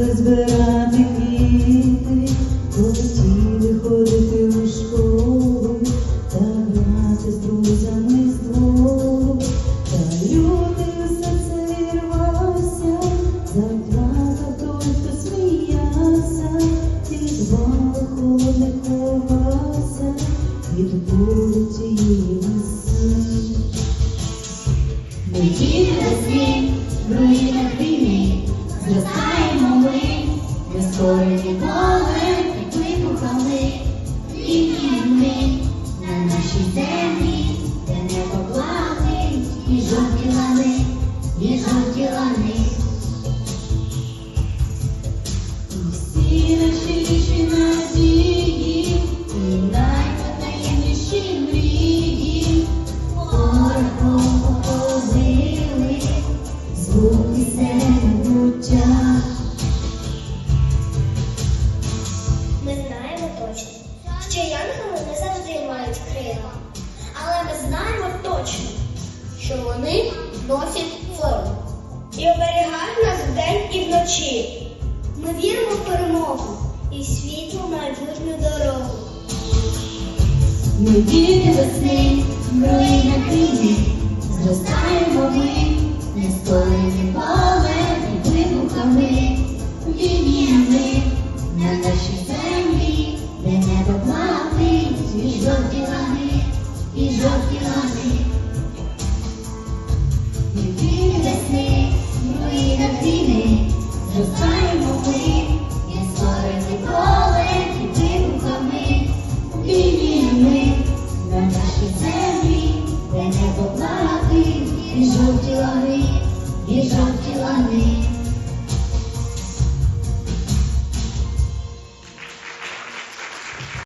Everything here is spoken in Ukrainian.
любили збирати квіти, хотіли ходити у школу та грати з друзями з двору. Та лютий усе це вірвався, заплакав той, хто сміявся, від вали холодних ховався, від болю цієї весни. Ми діти скоро ніколи, як вибухали, літні ми на нашій землі, де не поплати, і жовті лани, і жовті лани. Що вони носять форму і оберігають нас вдень і вночі. Ми віримо в перемогу і світлу майбутню дорогу. ми діти весни, мрій на тині, зростаємо ми, не скоро ніколи, He's so divine, he's so